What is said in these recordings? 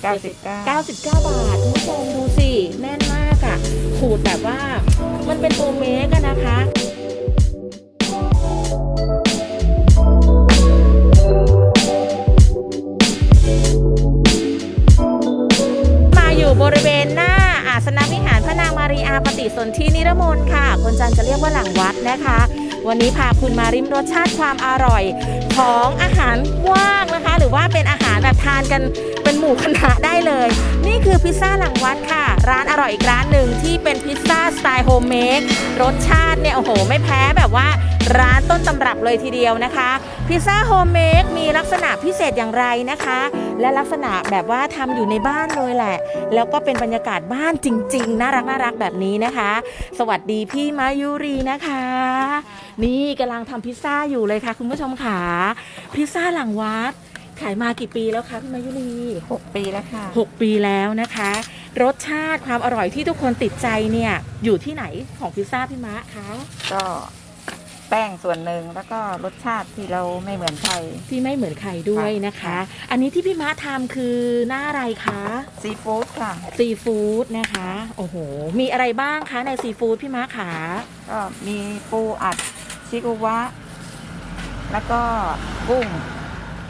99 99 บาทคุณผู้ชมดูสิ แน่นมากอะ่ะ ขูดแบบว่ามันเป็นโฮมเมกันนะคะมาอยู่บริเวณหน้าอาสนวิหารพระนางมารีอาปฏิสนธินิรมนต์ค่ะ คนจันจะเรียกว่าหลังวัดนะคะ วันนี้พาคุณมาริมรสชาติความอร่อยของอาหารว่างนะคะ หรือว่าเป็นอาหารแบบทานกัน เป็นหมู่คณะได้เลย นี่คือพิซซ่าหลังวัดค่ะ ร้านอร่อยอีกร้านหนึ่งที่เป็นพิซซ่าสไตล์โฮมเมดรสชาติเนี่ยโอ้โห ไม่แพ้แบบว่าร้านต้นตำรับเลยทีเดียวนะคะ พิซซ่าโฮมเมดมีลักษณะพิเศษอย่างไรนะคะ และลักษณะแบบว่าทำอยู่ในบ้านเลยแหละ แล้วก็เป็นบรรยากาศบ้านจริง ๆ น่ารักน่ารักแบบนี้นะคะ สวัสดีพี่มายุรีนะคะ นี่กำลังทำพิซซ่าอยู่เลยค่ะ คุณผู้ชมค่ะพิซซ่าหลังวัด ขายมากี่ปีแล้วคะพี่มายุรี6 ปีแล้วค่ะ 6 ปีแล้วนะคะ รสชาติความอร่อยที่ทุกคนติดใจเนี่ยอยู่ที่ไหนของพิซซ่าพี่มะคะก็แป้งส่วนหนึ่งแล้วก็รสชาติที่เราไม่เหมือนใครที่ไม่เหมือนใครด้วยนะคะ อันนี้ที่พี่มะทำคือหน้าอะไรคะซีฟู้ดค่ะซีฟู้ดนะคะโอ้โหมีอะไรบ้างคะในซีฟู้ดพี่ม้าขาก็มีปูอัดชิกุวะ แล้วก็กุ้ง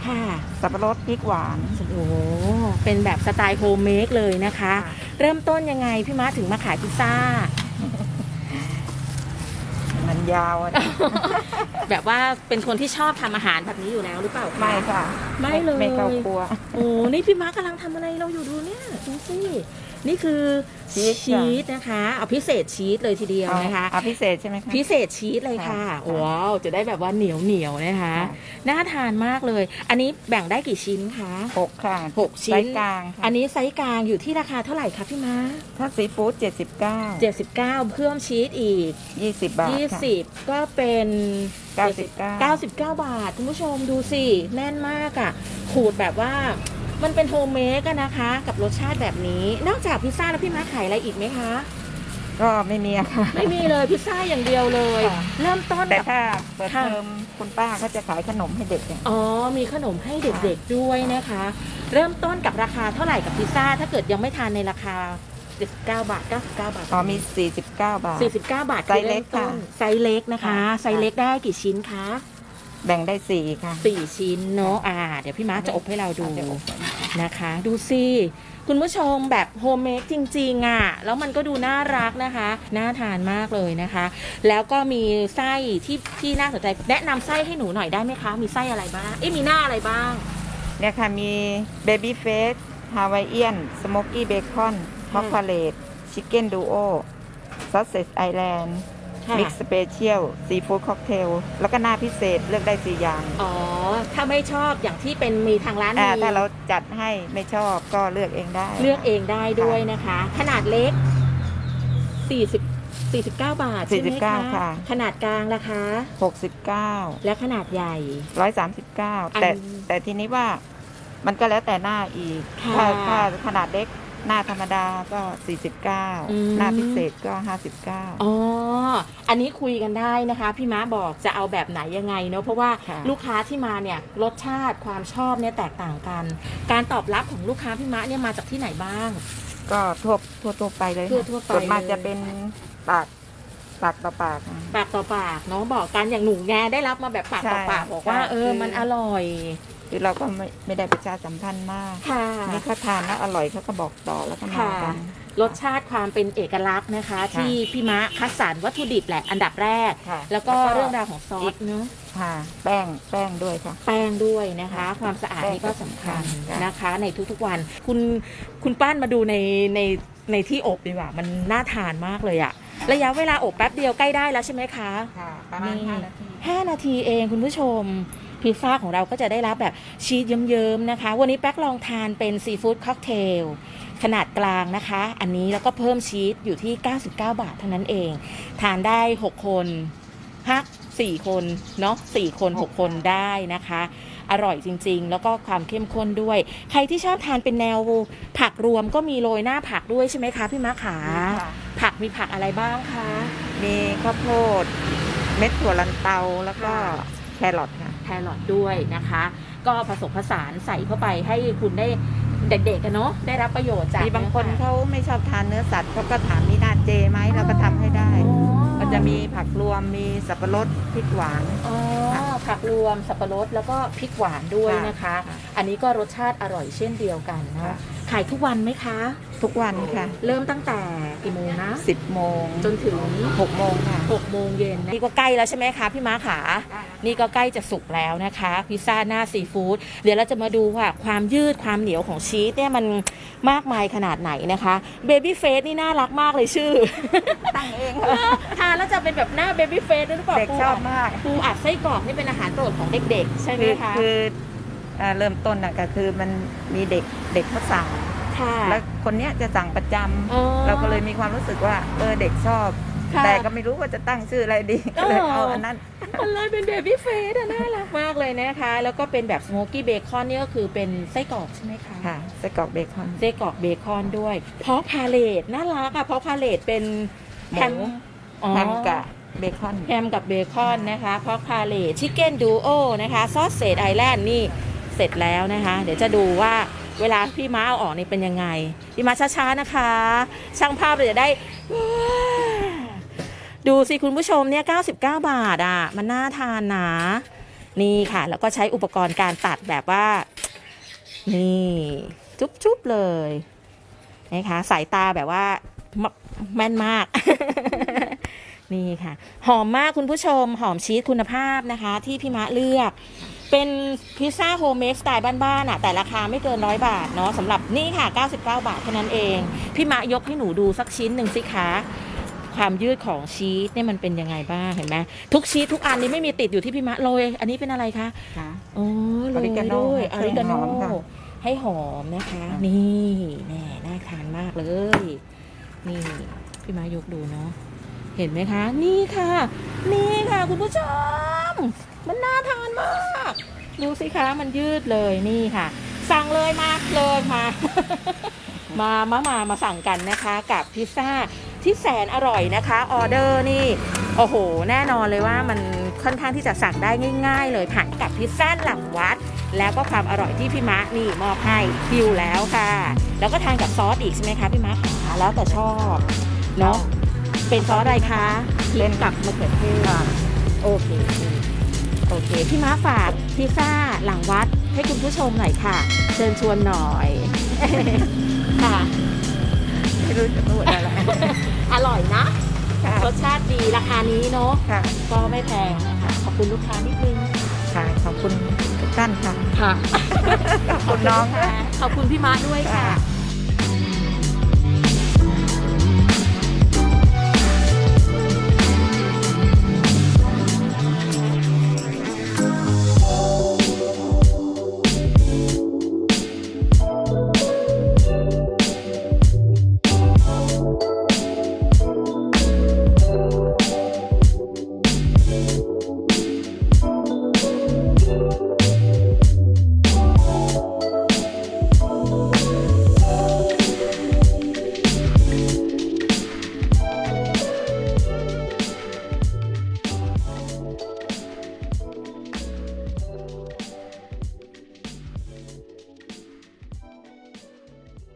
ค่ะสับปะรดพริกหวาน โอ้โหเป็นแบบสไตล์โฮมเมดเลยนะคะ เริ่มต้นยังไงพี่ม้าถึงมาขายพิซซ่า มันยาวอะแบบว่าเป็นคนที่ชอบทำอาหารแบบนี้อยู่แล้วหรือเปล่าคะไม่ค่ะ ไม่เลยไม่เข้าครัว โอ้นี่พี่ม้ากำลังทำอะไรเราอยู่ดูเนี่ยดูสิ นี่คือชีสชีสนะคะเอาพิเศษชีสเลยทีเดียวเอานะคะ เอาพิเศษใช่ไหมคะ พิเศษชีสเลยค่ะค่ะว้าวจะได้แบบว่าเหนียวเหนียวๆนะคะ ค่ะ น่าทานมากเลย อันนี้แบ่งได้กี่ชิ้นคะ หกค่ะหกชิ้น ไซส์กลางค่ะอันนี้ไซส์กลางอยู่ที่ราคาเท่าไหร่คะพี่ม้าถ้าซีฟู้ด79 79 เพิ่มชีสอีก20บาทค่ะ 20 ก็เป็น99 99 บาท คุณผู้ชมดูสิ แน่นมากอะ่ะ ขูดแบบว่า มันเป็นโฮมเมดกันนะคะ กับรสชาติแบบนี้ นอกจากพิซซ่าแล้วพี่ม้าขายอะไรอีกไหมคะ ก็ไม่มีอะค่ะ ไม่มีเลยพิซซ่าอย่างเดียวเลย ค่ะ เริ่มต้นแต่กับ ถ้าเปิดค่ะ เทอมคุณป้าเขาจะขายขนมให้เด็กเนี่ยอ๋อ มีขนมให้เด็กๆด้วยนะคะ เริ่มต้นกับราคาเท่าไหร่กับพิซซ่า ถ้าเกิดยังไม่ทานในราคา 79 บาท 99 บาทอ๋อมี 49 บาท 49 บาทไซส์เล็กอริ่มต้นค่ะไซส์เล็กนะคะ ค่ะ ไซส์เล็กได้กี่ชิ้นคะ แบ่งได้4ค่ะ4ชิ้นเนาะอ่า เดี๋ยวพี่ม้าจะอบให้เราดูจะอบนะคะ ดูสิ คุณผู้ชมแบบโฮมเมดจริง ๆอะ แล้วมันก็ดูน่ารักนะคะ น่าทานมากเลยนะคะ แล้วก็มีไส้ที่ที่น่าสนใจ แนะนำไส้ให้หนูหน่อยได้ไหมคะ มีไส้อะไรบ้าง เอ๊ะมีหน้าอะไรบ้าง เนี่ยค่ะ มีเบบี้เฟสฮาวายเอียนสโมกี้เบคอนฮอกพาเลตชิคเก้นดูโอซอสเซสไอแลนด์ ค่ะ มิกซ์สเปเชียลซีฟู้ดค็อกเทลแล้วก็หน้าพิเศษเลือกได้4อย่างอ๋อ ถ้าไม่ชอบอย่างที่เป็นมีทางร้านอ่ามีถ้าเราจัดให้ไม่ชอบก็เลือกเองได้เลือกเองได้ด้วยนะคะ ขนาดเล็ก 40 49 บาทใช่ไหมคะ49ค่ะ ขนาดกลางราคา69และขนาดใหญ่139แต่อันแต่ทีนี้ว่ามันก็แล้วแต่หน้าอีก ค่ะ ถ้าถ้าขนาดเล็ก หน้าธรรมดาก็ อืม 49 หน้าพิเศษก็ 59 อ๋อ อันนี้คุยกันได้นะคะ พี่ม้าบอกจะเอาแบบไหนยังไงเนาะเพราะว่าค่ะ ลูกค้าที่มาเนี่ยรสชาติความชอบเนี่ยแตกต่างกัน การตอบรับของลูกค้าพี่ม้าเนี่ยมาจากที่ไหนบ้าง ก็ทั่วทั่วทั่วไปเลยทั่วทั่วไปส่วนมากเลย จะเป็นปากปากต่อปากนะปากต่อปากเนาะบอกกันอย่างหนูแงได้รับมาแบบปากต่อปากใช่บอกว่า ใช่เออคือ มันอร่อย คือเราก็ไม่ไม่ได้ประชาสัมพันธ์มากค่ะ นี่เขาทานแล้วอร่อยเขาก็บอกต่อแล้วก็มาค่ะ กัน รสชาติความเป็นเอกลักษณ์นะคะ ค่ะที่พี่ม้าคัดสรรวัตถุดิบแหละอันดับแรก ค่ะ แล้วก็เรื่องราวของซอสเนาะค่ะแป้งแป้งด้วยค่ะ แป้งด้วยนะคะค่ะความสะอาดแป้งนี่ก็สำคัญค่ะ นะคะ ในทุกๆวัน คุณคุณป้านมาดูในในในที่อบดีกว่ามันน่าทานมากเลยอะระยะเวลาอบแป๊บเดียวใกล้ได้แล้วใช่ไหมคะ ค่ะ ประมาณนี่ ห้านาที 5 นาทีเองคุณผู้ชม พิซซ่าของเราก็จะได้รับแบบชีสเยิ้มๆนะคะ วันนี้แป๊กลองทานเป็นซีฟู้ดค็อกเทลขนาดกลางนะคะ อันนี้แล้วก็เพิ่มชีสอยู่ที่ 99 บาทเท่านั้นเอง ทานได้ 6 คนฮัก4คนเนาะ4คน 6 คนได้นะคะ อร่อยจริง ๆ แล้วก็ความเข้มข้นด้วย ใครที่ชอบทานเป็นแนวผักรวมก็มีโรยหน้าผักด้วยใช่ไหมคะพี่มะขาค่ะผักมีผักอะไรบ้างคะ มีข้าวโพด เม็ดถั่วลันเตาแล้วก็ค่ะแครอทค่ะแค รอทด้วยนะคะ ก็ผสมผสานใส่เข้าไปให้คุณได้เด็กๆกันเนาะได้รับประโยชน์จากมีบางคนเนื้อเขาไม่ชอบทานเนื้อสัตว์เขาก็ถามมีนาเจไหมเราก็ทำให้ได้อ๋อก็จะมีผักรวมมีสับปะรดพริกหวาน อ๋อผักรวมสับปะรดแล้วก็พริกหวานด้วยนะคะค่ะอันนี้ก็รสชาติอร่อยเช่นเดียวกันเนาะค่ะ ขายทุกวันไหมคะ ทุกวันค่ะ เริ่มตั้งแต่กี่โมงนะ 10 โมงจนถึง6โมงค่ะ 6โมงเย็นนะนี่ก็ใกล้แล้วใช่ไหมคะพี่ม้าขา นี่ก็ใกล้จะสุกแล้วนะคะพิซซ่าหน้าซีฟู้ดเดี๋ยวเราจะมาดูว่าความยืดความเหนียวของชีสเนี่ยมันมากมายขนาดไหนนะคะเบบี้เฟสนี่น่ารักมากเลยชื่อ ตั้งเองทานแล้วจะเป็นแบบหน้าเบบี้เฟสด้วยหรือเปล่าเด็กชอบมากปูอัดไส้กรอกนี่เป็นอาหารโปรดของเด็กๆ ใช่ไหมคือคะคือเอ่อเริ่มต้นน่ะก็คือมันมีเด็กเด็กเขาสั่ง ค่ะ แล้วคนเนี้ยจะสั่งประจำอ๋อเราก็เลยมีความรู้สึกว่าเออเด็กชอบ ค่ะแต่ก็ไม่รู้ว่าจะตั้งชื่ออะไรดีเอก็อเลยเอาอันนั้น มันเลยเป็นเบบี้เฟสอะน่ารักมากเลยนะคะ แล้วก็เป็นแบบสโมกี้เบคอนนี่ก็คือเป็นไส้กรอกใช่ไหมคะ ค่ะไส้กรอกเบคอน ไส้กรอกเบคอนด้วย เพราะพาเลตน่ารักอะเพราะพาเลตเป็นหแฮมมู อ๋อ แฮมกับเบคอน แฮมกับเบคอนนะคะ เพราะพาเลตชิคเก้นดูโอนะคะ ซอสเศษไอแลนด์นี่เสร็จแล้วนะคะ เดี๋ยวจะดูว่าเวลาพี่ม้าเอาออกนี่เป็นยังไง พี่ม้าช้าๆนะคะ ช่างภาพเราจะได้ ดูสิคุณผู้ชมเนี่ย 99 บาทอะ มันน่าทานนะ นี่ค่ะ แล้วก็ใช้อุปกรณ์การตัดแบบว่า นี่จุ๊บๆเลยนะคะสายตาแบบว่าแม่นมาก นี่ค่ะ หอมมากคุณผู้ชมหอมชีสคุณภาพนะคะ ที่พี่มะเลือก เป็นพิซซ่าโฮมเมดสไตล์บ้านๆอะ แต่ราคาไม่เกินร้อยบาทเนาะสำหรับนี่ค่ะ 99 บาทเท่านั้นเอง พี่มะยกให้หนูดูสักชิ้นหนึ่งสิคะความยืดของชีสเนี่ยมันเป็นยังไงบ้างเห็นไหมทุกชีสทุกอันนี้ไม่มีติดอยู่ที่พี่มะโรยอันนี้เป็นอะไรคะค่ะอ๋อโรย Oregano ด้วยให้อาริกาโนหอมค่ะ ให้หอมนะคะค่ะนี่แน่น่าทานมากเลย นี่พี่มายกดูเนาะเห็นไหมคะ นี่ค่ะ นี่ค่ะคุณผู้ชม มันน่าทานมาก ดูสิคะมันยืดเลยนี่ค่ะ สั่งเลยมาเลยมา มามามามาสั่งกันนะคะ กับพิซซ่าที่แสนอร่อยนะคะออเดอร์นี่โอ้โห แน่นอนเลยว่ามันค่อนข้างที่จะสั่งได้ง่าย ๆ เลยผ่านกับพิซซ่าหลังวัด แล้วก็ความอร่อยที่พี่มะนี่มอบให้ดิวแล้วค่ะ แล้วก็ทานกับซอสอีกใช่ไหมคะพี่มะขาแล้วแต่ชอบเนาะเป็นซอสอะไรคะพริกกับมะเขือเทศโอเค โอเค พี่มะฝากพิซซ่าหลังวัดให้คุณผู้ชมหน่อยค่ะ เชิญชวนหน่อย ค่ะ ไม่รู้จะพูดอะไร อร่อยนะ ค่ะ รสชาติดีราคานี้เนาะค่ะ ก็ไม่แพงนะคะ ขอบคุณลูกค้านิดนึง ค่ะ ขอบคุณทุกท่านค่ะ ค่ะ ขอบคุณน้องค่ะ ขอบคุณพี่ม้าด้วยค่ะ ค่ะ